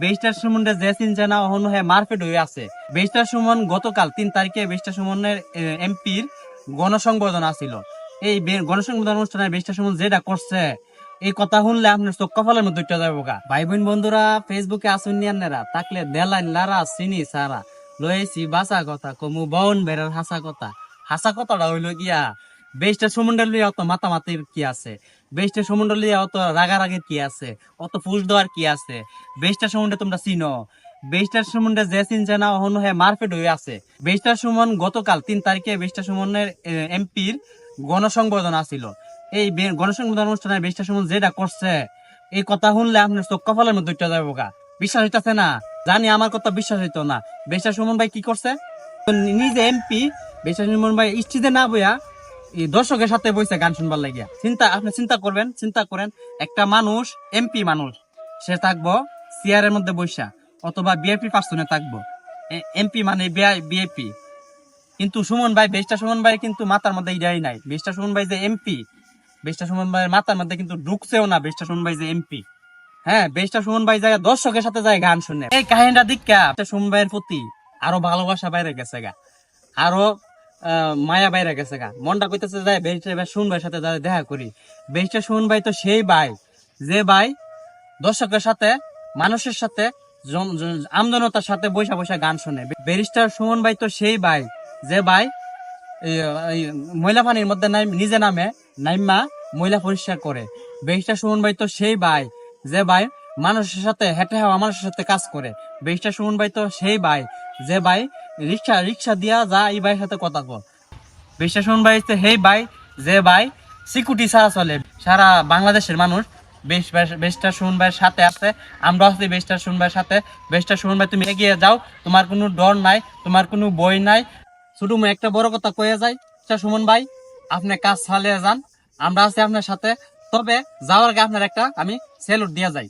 বেস্টার সুমনের যে চিনছে না, অহন হয়ে মারপেট হয়ে আছে। বেস্টার সুমন গতকাল তিন তারিখে বেস্টার সুমনের এমপির গণসংবর্ধনা ছিল এই গণসংবর্ধনা অনুষ্ঠানে বেস্টার সুমন যেটা করছে, এই কথা শুনলে আপনার চোখ কপালের মধ্যে উঠে যাব গা। ভাই বোন বন্ধুরা, ফেসবুকে আসুন নিয়ানেরা তাকলে দেলাইন, লারা, চিনি, সারা। লয়েছি বাসা কথা, কমু বন বেড়ার হাসা কথা। হাসা কথাটা হইল গিয়া বেস্টার সমুন্ডল অত মাতামাতির কি আছে? বেস্টার সমুন্ডল অত রাগারাগির কি আছে? অত ফুস দেওয়ার কি আছে? বেস্টার সমুন্ডে তোমরা চিনো? বেস্টার সুমনটা যে চিনছে না, অহন হয়ে মারপেট হয়ে আছে। বেস্টার সুমন গতকাল তিন তারিখে বেস্টার সুমনের এমপির গণসংবর্ধনা ছিল এই গণসংবর্ধনা অনুষ্ঠানে বেস্টার সুমন যেটা করছে, এই কথা শুনলে আপনার চোখ কপালের মধ্যে উঠে যাব গা। বিশ্বাস হইতাছে না? জানি আমার কথা বিশ্বাস হইতো না। বেস্টার সুমন ভাই কি করছে? নিজে এমপি বেস্টার সুমন ভাই স্ত্রীতে না বইয়া দর্শকের সাথে বইছে গান শুনবার লাগিয়া। চিন্তা, আপনি চিন্তা করবেন, চিন্তা করেন, একটা মানুষ, এমপি মানুষ, সে থাকব চেয়ারের মধ্যে বৈশা অথবা বিএপি পার্সনে থাকব। এমপি মানে বিএপি কিন্তু সুমন ভাই বেস্টা সুমন ভাই কিন্তু মাথার মধ্যে ইডাই নাই। বেস্টা সুমন ভাই যে এমপি, বেশটা সুমন ভাইয়ের মাথার মধ্যে কিন্তু ঢুকছেও না বেশটা সুমন ভাই যে এমপি। হ্যাঁ বেশটা সুমন ভাই যায় দর্শকের সাথে যায় গান শুনে। এই কাহিনীটা দীক্ষা, সুমন ভাইয়ের প্রতি আরও ভালোবাসা বাইরে গেছে গা। আরও মায়া বাইরে গেছে গা। মনটা কইতেছে যায় বেস্টা সুমন ভাইয়ের সাথে দেখা করি। বেস্টা সুমন ভাই তো সেই ভাই। যে ভাই দর্শকের সাথে, মানুষের সাথে আমজনতার সাথে বৈশা বৈশা গান শুনে। ব্যারিস্টার সুমন ভাই তো সেই ভাই। যে ভাই পানির মধ্যে নিজে নামে নাইমা ময়লা পরিষ্কার করে। ব্যারিস্টার সুমন ভাই তো সেই ভাই। যে ভাই মানুষের সাথে, হেঁটে হাওয়া মানুষের সাথে কাজ করে। ব্যারিস্টার সুমন ভাই তো সেই ভাই। যে ভাই রিক্সা রিক্সা দিয়া যা এই ভাইয়ের সাথে কথা কর। সুমন ভাই সেই ভাই, যে ভাই সিকিউরিটি ছাড়া চলে। সারা বাংলাদেশের মানুষ বেশ, বেশ- বেশটা সুমন ভাইয়ের সাথে আছে। আমরা আছি বেশটা সুমন ভাইয়ের সাথে। বেশটা সুমন ভাই, তুমি এগিয়ে যাও। তোমার কোনো ডর নাই, তোমার কোনো বই নাই। শুধু একটা বড় কথা কয়ে যাই। আচ্ছা সুমন ভাই, আপনি কাজ চালিয়ে যান। আমরা আছি আপনার সাথে। তবে যাওয়ার আগে আপনার একটা আমি সেলুট দিয়ে যাই।